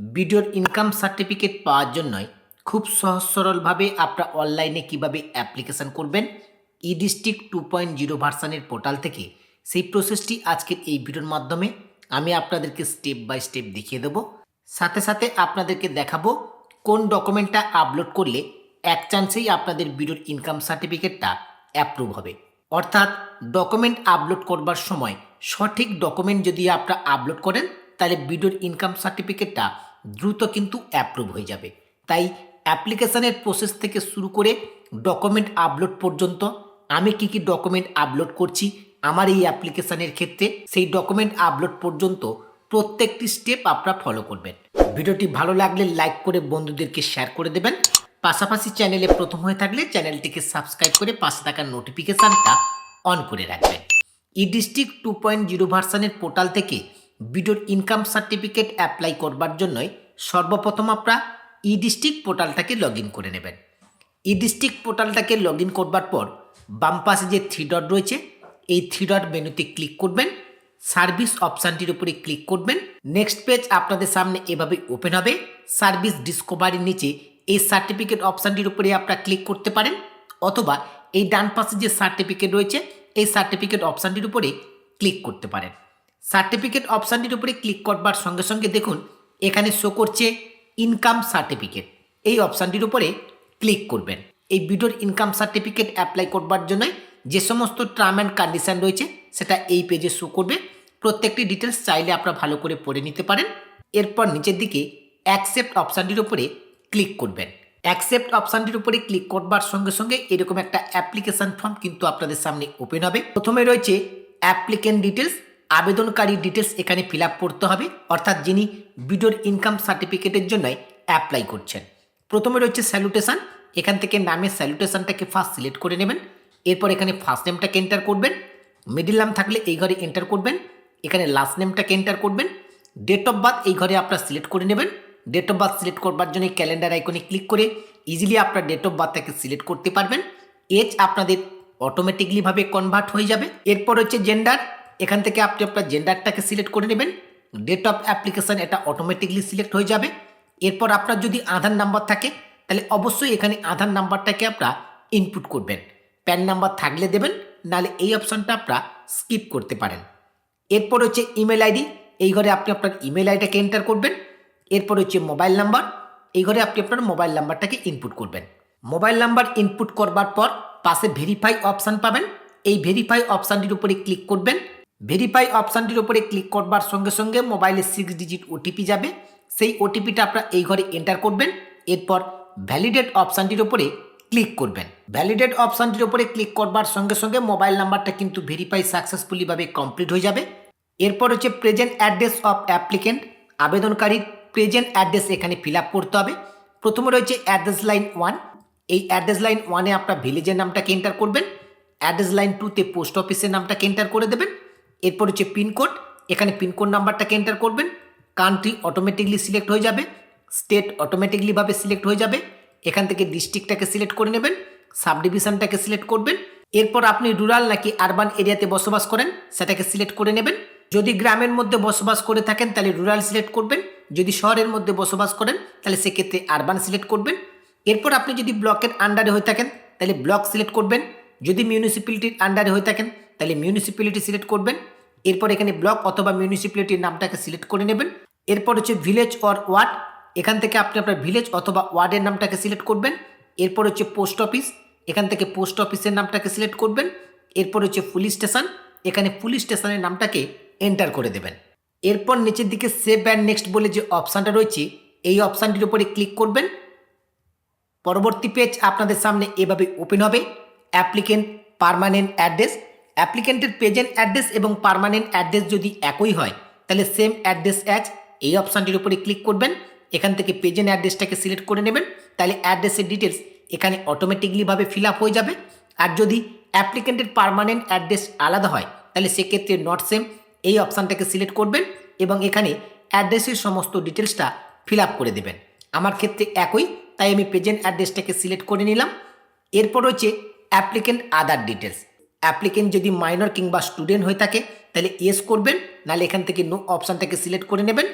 ভিডিওর income certificate পাওয়ার জন্যই খুব সহজ সরলভাবে আপনারা অনলাইনে কীভাবে অ্যাপ্লিকেশন করবেন e district two point zero ভার্সানের portal থেকে। সেই প্রসেসটি আজকের এই ভিডিওর মাধ্যমে আমি আপনাদেরকে স্টেপ বাই স্টেপ দেখিয়ে দেবো। সাথে সাথে আপনাদেরকে দেখাবো কোন ডকুমেন্টটা আপলোড করলে এক চান্সেই আপনাদের ভিডিওর ইনকাম সার্টিফিকেটটা অ্যাপ্রুভ হবে। অর্থাৎ ডকুমেন্ট আপলোড করবার সময় সঠিক ডকুমেন্ট যদি আপনারা আপলোড করেন, তাহলে ভিডিওর ইনকাম সার্টিফিকেটটা দ্রুত কিন্তু অ্যাপ্রুভ হয়ে যাবে। তাই অ্যাপ্লিকেশানের প্রসেস থেকে শুরু করে ডকুমেন্ট আপলোড পর্যন্ত আমি কি কি ডকুমেন্ট আপলোড করছি আমার এই অ্যাপ্লিকেশানের ক্ষেত্রে, সেই ডকুমেন্ট আপলোড পর্যন্ত প্রত্যেকটি স্টেপ আপনারা ফলো করবেন। ভিডিওটি ভালো লাগলে লাইক করে বন্ধুদেরকে শেয়ার করে দেবেন। পাশাপাশি চ্যানেলে প্রথম হয়ে থাকলে চ্যানেলটিকে সাবস্ক্রাইব করে পাশে থাকা নোটিফিকেশানটা অন করে রাখবেন। E district two point zero ভার্সানের portal থেকে ভিডিওর ইনকাম সার্টিফিকেট অ্যাপ্লাই করবার জন্যই সর্বপ্রথম আপনারা ই ডিস্ট্রিক্ট পোর্টালটাকে লগ ইন করে নেবেন। ই ডিস্ট্রিক্ট পোর্টালটাকে লগ ইন করবার পর বাম পাশে যে থ্রি ডট রয়েছে, এই থ্রি ডট মেনুতে ক্লিক করবেন, সার্ভিস অপশানটির উপরে ক্লিক করবেন। নেক্সট পেজ আপনাদের সামনে এভাবে ওপেন হবে। সার্ভিস ডিসকভারির নিচে এই সার্টিফিকেট অপশানটির উপরে আপনারা ক্লিক করতে পারেন, অথবা এই ডান পাশে যে সার্টিফিকেট রয়েছে, এই সার্টিফিকেট অপশানটির উপরে ক্লিক করতে পারেন। সার্টিফিকেট অপশানটির উপরে ক্লিক করবার সঙ্গে সঙ্গে দেখুন, এখানে শো করছে ইনকাম সার্টিফিকেট এই অপশানটির উপরে ক্লিক করবেন। এই ভিডিওর ইনকাম সার্টিফিকেট অ্যাপ্লাই করবার জন্য যে সমস্ত টার্ম অ্যান্ড কন্ডিশন রয়েছে, সেটা এই পেজে শো করবে। প্রত্যেকটি ডিটেলস চাইলে আপনারা ভালো করে পড়ে নিতে পারেন। এরপর নিচের দিকে অ্যাকসেপ্ট অপশানটির উপরে ক্লিক করবেন। অ্যাকসেপ্ট অপশানটির উপরে ক্লিক করবার সঙ্গে সঙ্গে এরকম একটা অ্যাপ্লিকেশান ফর্ম কিন্তু আপনাদের সামনে ওপেন হবে। প্রথমে রয়েছে অ্যাপ্লিকেন্ট ডিটেলস আবেদনকারী ডিটেলস এখানে ফিল করতে হবে, অর্থাৎ যিনি ভিডিওর ইনকাম সার্টিফিকেটের জন্যই অ্যাপ্লাই করছেন। প্রথমে রয়েছে স্যালুটেশন এখান থেকে নামের স্যালুটেশনটাকে ফার্স্ট সিলেক্ট করে নেবেন, এরপর এখানে ফার্স্ট নেমটাকে এন্টার করবেন মিডিল নাম থাকলে এই ঘরে এন্টার করবেন, এখানে লাস্ট নেমটাকে এন্টার করবেন ডেট অফ বার্থ এই ঘরে আপনারা সিলেক্ট করে নেবেন ডেট অফ বার্থ সিলেক্ট করবার জন্য ক্যালেন্ডার আইকনে ক্লিক করে ইজিলি আপনার ডেট অফ বার্থটাকে সিলেক্ট করতে পারবেন এজ আপনাদের অটোমেটিকলিভাবে কনভার্ট হয়ে যাবে। এরপর হচ্ছে জেন্ডার এখান থেকে আপনি আপনার জেন্ডারটাকে সিলেক্ট করে নেবেন। ডেট অফ অ্যাপ্লিকেশান এটা অটোমেটিকলি সিলেক্ট হয়ে যাবে। এরপর আপনার যদি আধার নাম্বার থাকে, তাহলে অবশ্যই এখানে আধার নাম্বারটাকে আপনারা ইনপুট করবেন। প্যান নাম্বার থাকলে দেবেন, নাহলে এই অপশানটা আপনারা স্কিপ করতে পারেন। এরপর হচ্ছে ইমেল আইডি এই ঘরে আপনি আপনার ইমেল আইডিটাকে এন্টার করবেন। এরপর হচ্ছে মোবাইল নাম্বার এই ঘরে আপনি আপনার মোবাইল নাম্বারটাকে ইনপুট করবেন। মোবাইল নাম্বার ইনপুট করবার পর পাশে ভেরিফাই অপশান পাবেন। এই ভেরিফাই অপশানটির উপরে ক্লিক করবেন। ভেরিফাই অপশানটির উপরে ক্লিক করবার সঙ্গে সঙ্গে মোবাইলে সিক্স ডিজিট ওটিপি যাবে। সেই ওটিপিটা আপনারা এই ঘরে এন্টার করবেন। এরপর ভ্যালিডেট অপশানটির উপরে ক্লিক করবেন। ভ্যালিডেট অপশানটির উপরে ক্লিক করবার সঙ্গে সঙ্গে মোবাইল নাম্বারটা কিন্তু ভেরিফাই সাকসেসফুলিভাবে কমপ্লিট হয়ে যাবে। এরপর হচ্ছে প্রেজেন্ট অ্যাড্রেস অফ অ্যাপ্লিকেন্ট আবেদনকারীর প্রেজেন্ট অ্যাড্রেস এখানে ফিল করতে হবে। প্রথমে রয়েছে অ্যাড্রেস লাইন ওয়ান এই অ্যাড্রেস লাইন ওয়ানে আপনার ভিলেজের নামটাকে এন্টার করবেন। অ্যাড্রেস লাইন টুতে পোস্ট অফিসের নামটাকে এন্টার করে দেবেন। এরপর হচ্ছে পিনকোড এখানে পিনকোড নাম্বারটাকে এন্টার করবেন কান্ট্রি অটোমেটিকলি সিলেক্ট হয়ে যাবে স্টেট অটোমেটিকলিভাবে সিলেক্ট হয়ে যাবে, এখান থেকে ডিস্ট্রিক্টটাকে সিলেক্ট করে নেবেন সাব ডিভিশনটাকে সিলেক্ট করবেন, এরপর আপনি রুরাল নাকি আরবান এরিয়াতে বসবাস করেন, সেটাকে সিলেক্ট করে নেবেন, যদি গ্রামের মধ্যে বসবাস করে থাকেন, তাহলে রুরাল সিলেক্ট করবেন, যদি শহরের মধ্যে বসবাস করেন, তাহলে সেক্ষেত্রে আরবান সিলেক্ট করবেন, এরপর আপনি যদি ব্লকের আন্ডারে হয়ে থাকেন, তাহলে ব্লক সিলেক্ট করবেন, যদি মিউনিসিপ্যালিটির আন্ডারে হয়ে থাকেন তাহলে মিউনিসিপ্যালিটি সিলেক্ট করবেন। এরপর এখানে ব্লক অথবা মিউনিসিপ্যালিটির নামটাকে সিলেক্ট করে নেবেন। এরপর হচ্ছে ভিলেজ অর ওয়ার্ড এখান থেকে আপনি আপনার ভিলেজ অথবা ওয়ার্ডের নামটাকে সিলেক্ট করবেন। এরপর হচ্ছে পোস্ট অফিস এখান থেকে পোস্ট অফিসের নামটাকে সিলেক্ট করবেন। এরপর হচ্ছে পুলিশ স্টেশন এখানে পুলিশ স্টেশনের নামটাকে এন্টার করে দেবেন। এরপর নিচের দিকে সেভ অ্যান্ড নেক্সট বলে যে অপশানটা রয়েছে, এই অপশানটির উপরে ক্লিক করবেন। পরবর্তী পেজ আপনাদের সামনে এভাবে ওপেন হবে। অ্যাপ্লিকেন্ট পারমানেন্ট অ্যাড্রেস অ্যাপ্লিকেন্টের প্রেজেন্ট অ্যাড্রেস এবং পারমানেন্ট অ্যাড্রেস যদি একই হয়, তাহলে সেম অ্যাড্রেস অ্যাজ এই অপশানটির উপরে ক্লিক করবেন। এখান থেকে প্রেজেন্ট অ্যাড্রেসটাকে সিলেক্ট করে নেবেন। তাহলে অ্যাড্রেসের ডিটেলস এখানে অটোমেটিকলিভাবে ফিল আপ হয়ে যাবে। আর যদি অ্যাপ্লিকেন্টের পারমানেন্ট অ্যাড্রেস আলাদা হয়, তাহলে সেক্ষেত্রে নট সেম এই অপশানটাকে সিলেক্ট করবেন এবং এখানে অ্যাড্রেসের সমস্ত ডিটেলসটা ফিল আপ করে দেবেন। আমার ক্ষেত্রে একই, তাই আমি প্রেজেন্ট অ্যাড্রেসটাকে সিলেক্ট করে নিলাম। এরপর হচ্ছে অ্যাপ্লিকেন্ট আদার ডিটেলস অ্যাপ্লিকেন্ট যদি মাইনর কিংবা স্টুডেন্ট হয়ে থাকে, তাহলে ইয়েস করবেন, নাহলে এখান থেকে নো অপশানটাকে সিলেক্ট করে নেবেন।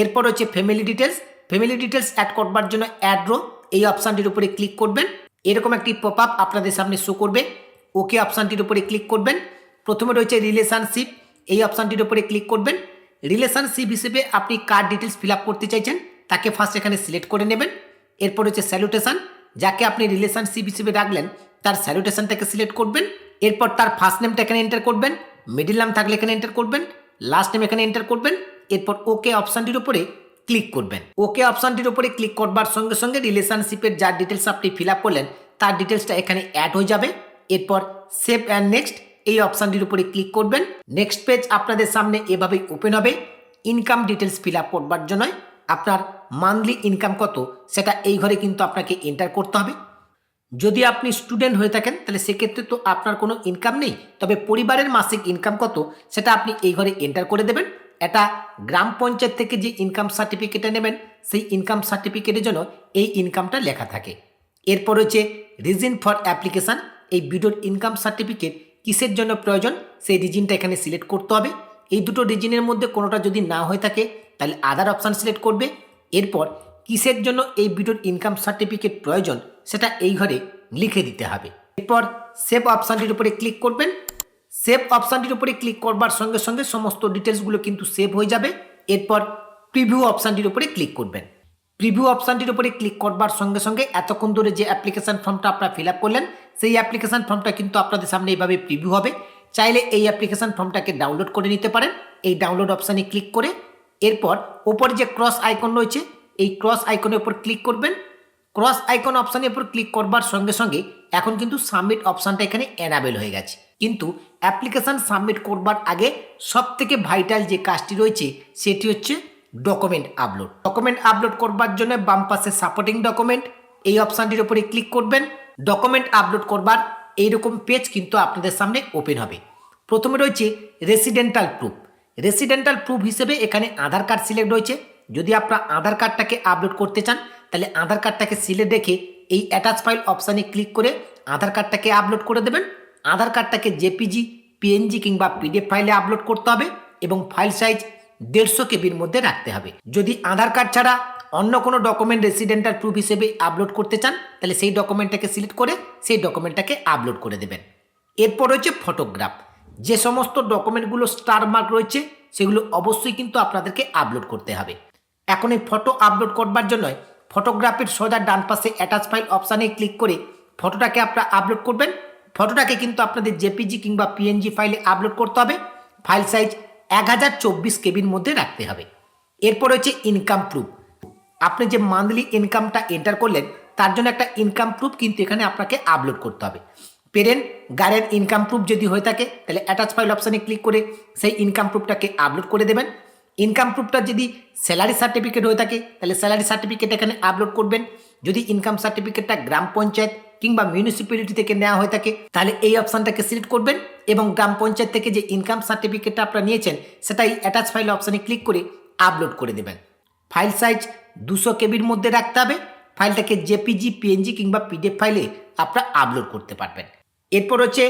এরপর হচ্ছে family details family details add করবার জন্য অ্যাড রো এই অপশানটির উপরে ক্লিক করবেন। এরকম একটি পপ আপ আপনাদের সামনে শো করবে। ওকে অপশানটির উপরে ক্লিক করবেন। প্রথমে রয়েছে রিলেশনশিপ এই অপশানটির উপরে ক্লিক করবেন। রিলেশনশিপ হিসেবে আপনি কার ডিটেলস ফিল করতে চাইছেন, তাকে ফার্স্ট এখানে সিলেক্ট করে নেবেন। এরপর হচ্ছে স্যালুটেশন যাকে আপনি রিলেশনশিপ হিসেবে রাখলেন, তার স্যালুটেশনটাকে সিলেক্ট করবেন। এরপর তার ফার্স্ট নেমটা এখানে এন্টার করবেন মিডিল নাম থাকলে এখানে এন্টার করবেন লাস্ট নেম এখানে এন্টার করবেন, এরপর ওকে অপশানটির উপরে ক্লিক করবেন। ওকে অপশানটির উপরে ক্লিক করবার সঙ্গে সঙ্গে রিলেশনশিপের যার ডিটেলস আপনি ফিল আপ করলেন, তার ডিটেলসটা এখানে অ্যাড হয়ে যাবে। এরপর সেভ অ্যান্ড নেক্সট এই অপশানটির উপরে ক্লিক করবেন। নেক্সট পেজ আপনাদের সামনে এভাবেই ওপেন হবে। ইনকাম ডিটেলস ফিল আপ করবার জন্য আপনার মান্থলি ইনকাম কত, সেটা এই ঘরে কিন্তু আপনাকে এন্টার করতে হবে। যদি আপনি স্টুডেন্ট হয়ে থাকেন, তাহলে সেক্ষেত্রে তো আপনার কোনো ইনকাম নেই। তবে পরিবারের মাসিক ইনকাম কত, সেটা আপনি এই ঘরে এন্টার করে দেবেন। এটা গ্রাম পঞ্চায়েত থেকে যে ইনকাম সার্টিফিকেটে নেবেন, সেই ইনকাম সার্টিফিকেটের জন্য এই ইনকামটা লেখা থাকে। এরপর হচ্ছে রিজন ফর অ্যাপ্লিকেশান এই ভিডিওর ইনকাম সার্টিফিকেট কিসের জন্য প্রয়োজন, সেই রিজিনটা এখানে সিলেক্ট করতে হবে। এই দুটো রিজিনের মধ্যে কোনোটা যদি না হয়ে থাকে, তাহলে আদার অপশান সিলেক্ট করবে। এরপর কিসের জন্য এই ভিডিওর ইনকাম সার্টিফিকেট প্রয়োজন সেটা এই ঘরে লিখে দিতে হবে। এরপর সেভ অপশানটির উপরে ক্লিক করবেন। সেভ অপশানটির উপরে ক্লিক করবার সঙ্গে সঙ্গে সমস্ত ডিটেলসগুলো কিন্তু সেভ হয়ে যাবে। এরপর প্রিভিউ অপশানটির উপরে ক্লিক করবেন। প্রিভিউ অপশানটির উপরে ক্লিক করবার সঙ্গে সঙ্গে এতক্ষণ ধরে যে অ্যাপ্লিকেশান ফর্মটা আপনারা ফিল আপ করলেন, সেই অ্যাপ্লিকেশান ফর্মটা কিন্তু আপনাদের সামনে এইভাবে প্রিভিউ হবে। চাইলে এই অ্যাপ্লিকেশান ফর্মটাকে ডাউনলোড করে নিতে পারেন। এই ডাউনলোড অপশানে ক্লিক করে এরপর ওপরে যে ক্রস আইকন রয়েছে, এই ক্রস আইকনের উপর ক্লিক করবেন। ক্রস আইকন অপশানের উপর ক্লিক করবার সঙ্গে সঙ্গে এখন কিন্তু সাবমিট অপশানটা এখানে অ্যানাবেল হয়ে গেছে। কিন্তু অ্যাপ্লিকেশান সাবমিট করবার আগে সব থেকে ভাইটাল যে কাজটি রয়েছে, সেটি হচ্ছে ডকুমেন্ট আপলোড ডকুমেন্ট আপলোড করবার জন্য বাম পাশে সাপোর্টিং ডকুমেন্ট এই অপশানটির উপরে ক্লিক করবেন। ডকুমেন্ট আপলোড করবার এইরকম পেজ কিন্তু আপনাদের সামনে ওপেন হবে। প্রথমে রয়েছে রেসিডেন্টাল প্রুফ রেসিডেন্টাল প্রুফ হিসেবে এখানে আধার কার্ড সিলেক্ট রয়েছে। যদি আপনার আধার কার্ডটাকে আপলোড করতে চান তাহলে আধার কার্ডটাকে সিলে রেখে এই অ্যাটাচ ফাইল অপশানে ক্লিক করে আধার কার্ডটাকে আপলোড করে দেবেন। আধার কার্ডটাকে জেপিজি পিএনজি কিংবা পিডিএফ ফাইলে আপলোড করতে হবে এবং ফাইল সাইজ দেড়শো কেবির মধ্যে রাখতে হবে। যদি আধার কার্ড ছাড়া অন্য কোনো ডকুমেন্ট রেসিডেন্টাল প্রুফ হিসেবে আপলোড করতে চান, তাহলে সেই ডকুমেন্টটাকে সিলেক্ট করে সেই ডকুমেন্টটাকে আপলোড করে দেবেন। এরপর রয়েছে ফটোগ্রাফ যে সমস্ত ডকুমেন্টগুলো স্টার মার্ক রয়েছে, সেগুলো অবশ্যই কিন্তু আপনাদেরকে আপলোড করতে হবে। এখন এই ফটো আপলোড করবার জন্য ফটোগ্রাফির সোজা ডান পাশে অ্যাটাচ ফাইল অপশানে ক্লিক করে ফটোটাকে আপনারা আপলোড করবেন। ফটোটাকে কিন্তু আপনাদের জেপিজি কিংবা পিএনজি ফাইলে আপলোড করতে হবে। ফাইল সাইজ এক হাজার চব্বিশ কেবির মধ্যে রাখতে হবে। এরপর হচ্ছে ইনকাম প্রুফ আপনি যে মান্থলি ইনকামটা এন্টার করলেন, তার জন্য একটা ইনকাম প্রুফ কিন্তু এখানে আপনাকে আপলোড করতে হবে। পেরেন্ট গার্ডেন ইনকাম প্রুফ যদি হয়ে থাকে, তাহলে অ্যাটাচ ফাইল অপশানে ক্লিক করে সেই ইনকাম প্রুফটাকে আপলোড করে দেবেন। ইনকাম প্রুফটা যদি স্যালারি সার্টিফিকেট হয়ে থাকে, তাহলে স্যালারি সার্টিফিকেট এখানে আপলোড করবেন। যদি ইনকাম সার্টিফিকেটটা গ্রাম পঞ্চায়েত কিংবা মিউনিসিপ্যালিটি থেকে নেওয়া হয়ে থাকে, তাহলে এই অপশানটাকে সিলেক্ট করবেন এবং গ্রাম পঞ্চায়েত থেকে যে ইনকাম সার্টিফিকেটটা আপনারা নিয়েছেন, সেটাই অ্যাটাচ ফাইল অপশানে ক্লিক করে আপলোড করে দেবেন। ফাইল সাইজ দুশো কেবির মধ্যে রাখতে হবে। ফাইলটাকে জেপিজি পিএনজি কিংবা পিডিএফ ফাইলে আপনারা আপলোড করতে পারবেন। এরপর হচ্ছে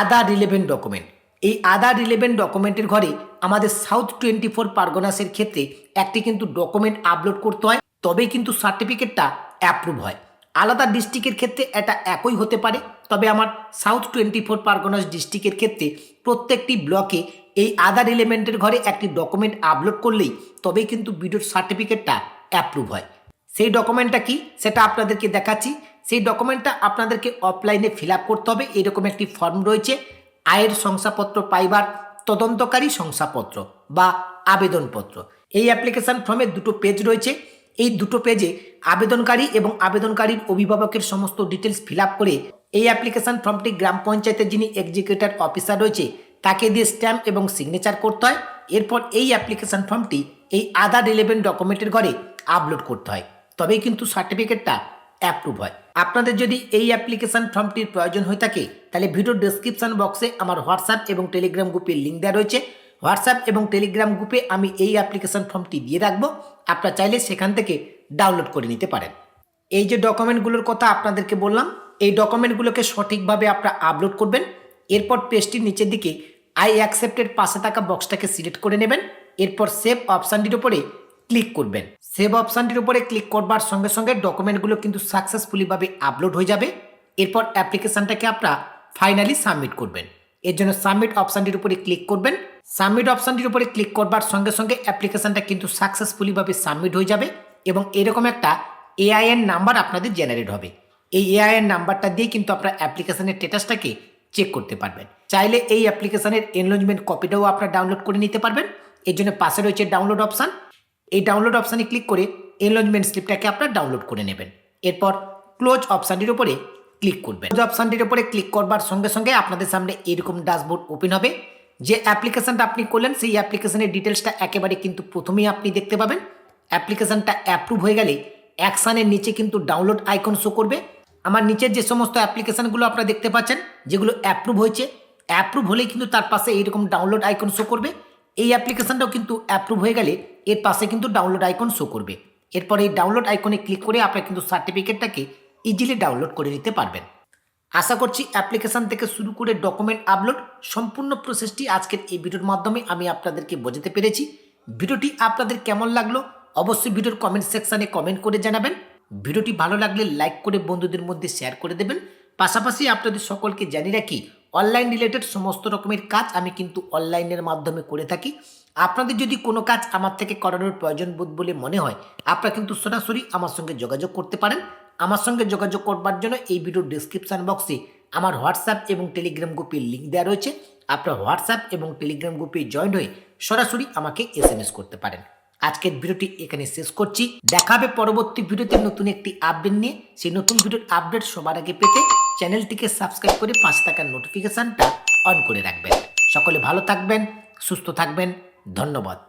আদার রিলেভেন্ট ডকুমেন্ট এই আদার রিলেভেন্ট ডকুমেন্টের ঘরে আমাদের সাউথ টোয়েন্টি ফোর পারগনাসের ক্ষেত্রে একটি কিন্তু ডকুমেন্ট আপলোড করতে হয়, তবেই কিন্তু সার্টিফিকেটটা অ্যাপ্রুভ হয়। আলাদা ডিস্ট্রিক্টের ক্ষেত্রে এটা একই হতে পারে, তবে আমার সাউথ টোয়েন্টি ফোর পারগনাস ডিস্ট্রিক্টের ক্ষেত্রে প্রত্যেকটি ব্লকে এই আদার এলিমেন্টের ঘরে একটি ডকুমেন্ট আপলোড করলেই তবেই কিন্তু ভিডিওর সার্টিফিকেটটা অ্যাপ্রুভ হয়। সেই ডকুমেন্টটা কি? সেটা আপনাদেরকে দেখাচ্ছি। সেই ডকুমেন্টটা আপনাদেরকে অফলাইনে ফিল করতে হবে। এরকম একটি ফর্ম রয়েছে। আয়ের শংসাপত্র পাইবার তদন্তকারী শংসাপত্র বা আবেদনপত্র। এই অ্যাপ্লিকেশন ফর্মে দুটো পেজ রয়েছে। এই দুটো পেজে আবেদনকারী এবং আবেদনকারীর অভিভাবকের সমস্ত ডিটেলস ফিল করে এই অ্যাপ্লিকেশন ফর্মটি গ্রাম পঞ্চায়েতের যিনি এক্সিকিউটিভ অফিসার রয়েছে, তাকে দিয়ে স্ট্যাম্প এবং সিগনেচার করতে হয়। এরপর এই অ্যাপ্লিকেশন ফর্মটি এই আধার রিলেভেন্ট ডকুমেন্টের ঘরে আপলোড করতে হয়। তবেই কিন্তু সার্টিফিকেটটা অ্যাপ্রুভ হয়। আপনাদের যদি এই অ্যাপ্লিকেশন ফর্মটির প্রয়োজন হয়ে থাকে, তাহলে ভিডিও ডেসক্রিপশন বক্সে আমার হোয়াটসঅ্যাপ এবং টেলিগ্রাম গ্রুপের লিঙ্ক দেওয়া রয়েছে। হোয়াটসঅ্যাপ এবং টেলিগ্রাম গ্রুপে আমি এই অ্যাপ্লিকেশন ফর্মটি দিয়ে রাখব। আপনারা চাইলে সেখান থেকে ডাউনলোড করে নিতে পারেন। এই যে ডকুমেন্টগুলোর কথা আপনাদেরকে বললাম, এই ডকুমেন্টগুলোকে সঠিকভাবে আপনারা আপলোড করবেন। এরপর পেজটির নিচের দিকে আই অ্যাকসেপ্টেড পাশে থাকা বক্সটাকে সিলেক্ট করে নেবেন। এরপর সেভ অপশানটির উপরে ক্লিক করবেন। সেভ অপশানটির উপরে ক্লিক করবার সঙ্গে সঙ্গে ডকুমেন্টগুলো কিন্তু সাকসেসফুলিভাবে আপলোড হয়ে যাবে। এরপর অ্যাপ্লিকেশনটাকে আপনারা ফাইনালি সাবমিট করবেন। এর জন্য সাবমিট অপশানটির উপরে ক্লিক করবেন। সাবমিট অপশানটির উপরে ক্লিক করবার সঙ্গে সঙ্গে অ্যাপ্লিকেশনটা কিন্তু সাকসেসফুলিভাবে সাবমিট হয়ে যাবে এবং এরকম একটা এআইএন নাম্বার আপনাদের জেনারেট হবে। এই এআইএন নাম্বারটা দিয়ে কিন্তু আপনার অ্যাপ্লিকেশনের স্টেটাসটাকে চেক করতে পারবেন। চাইলে এই অ্যাপ্লিকেশনের এনলজমেন্ট কপিটাও আপনারা ডাউনলোড করে নিতে পারবেন। এর জন্য পাশে রয়েছে ডাউনলোড অপশান এই ডাউনলোড অপশানে ক্লিক করে এনলজমেন্ট স্লিপটাকে আপনার ডাউনলোড করে নেবেন। এরপর ক্লোজ অপশানটির উপরে ক্লিক করবেন। ক্লোজ অপশানটির উপরে ক্লিক করবার সঙ্গে সঙ্গে আপনাদের সামনে এরকম ড্যাশবোর্ড ওপেন হবে। যে অ্যাপ্লিকেশনটা আপনি করলেন, সেই অ্যাপ্লিকেশনের ডিটেলসটা একেবারে কিন্তু প্রথমেই আপনি দেখতে পাবেন। অ্যাপ্লিকেশনটা অ্যাপ্রুভ হয়ে গেলে অ্যাকশানের নিচে কিন্তু ডাউনলোড আইকন শো করবে। আমার নিচের যে সমস্ত অ্যাপ্লিকেশনগুলো আপনারা দেখতে পাচ্ছেন, যেগুলো অ্যাপ্রুভ হয়েছে অ্যাপ্রুভ হলেই কিন্তু তার পাশে এইরকম ডাউনলোড আইকন শো করবে। এই অ্যাপ্লিকেশনটাও কিন্তু অ্যাপ্রুভ হয়ে গেলে এর পাশে কিন্তু ডাউনলোড আইকন শো করবে। এরপর এই ডাউনলোড আইকনে ক্লিক করে আপনারা কিন্তু সার্টিফিকেটটাকে ইজিলি ডাউনলোড করে নিতে পারবেন। আশা করছি অ্যাপ্লিকেশন থেকে শুরু করে ডকুমেন্ট আপলোড সম্পূর্ণ প্রসেসটি আজকের এই ভিডিওর মাধ্যমে আমি আপনাদেরকে বোঝাতে পেরেছি। ভিডিওটি আপনাদের কেমন লাগল অবশ্যই ভিডিওর কমেন্ট সেকশানে কমেন্ট করে জানাবেন। ভিডিওটি ভালো লাগলে লাইক করে বন্ধুদের মধ্যে শেয়ার করে দেবেন। পাশাপাশি আপনাদের সকলকে জানিয়ে রাখি অনলাইন রিলেটেড সমস্ত রকমের কাজ আমি কিন্তু অনলাইনের মাধ্যমে করে থাকি। আপনাদের যদি কোনো কাজ আমার থেকে করানোর প্রয়োজন বোধ বলে মনে হয়, আপনারা কিন্তু সরাসরি আমার সঙ্গে যোগাযোগ করতে পারেন। আমার সঙ্গে যোগাযোগ করবার জন্য এই ভিডিওর ডিসক্রিপশান বক্সে আমার হোয়াটসঅ্যাপ এবং টেলিগ্রাম গ্রুপের লিঙ্ক দেওয়া রয়েছে। আপনার হোয়াটসঅ্যাপ এবং টেলিগ্রাম গ্রুপে জয়েন হয়ে সরাসরি আমাকে এস করতে পারেন। আজকের ভিডিওটি এখানে শেষ করছি। দেখা হবে পরবর্তী ভিডিওতে নতুন একটি আপডেট নিয়ে। সেই নতুন ভিডিওর আপডেট সবার আগে পেতে চ্যানেলটিকে সাবস্ক্রাইব করে পাঁচ টাকার নোটিফিকেশানটা অন করে রাখবেন। সকলে ভালো থাকবেন, সুস্থ থাকবেন। ধন্যবাদ।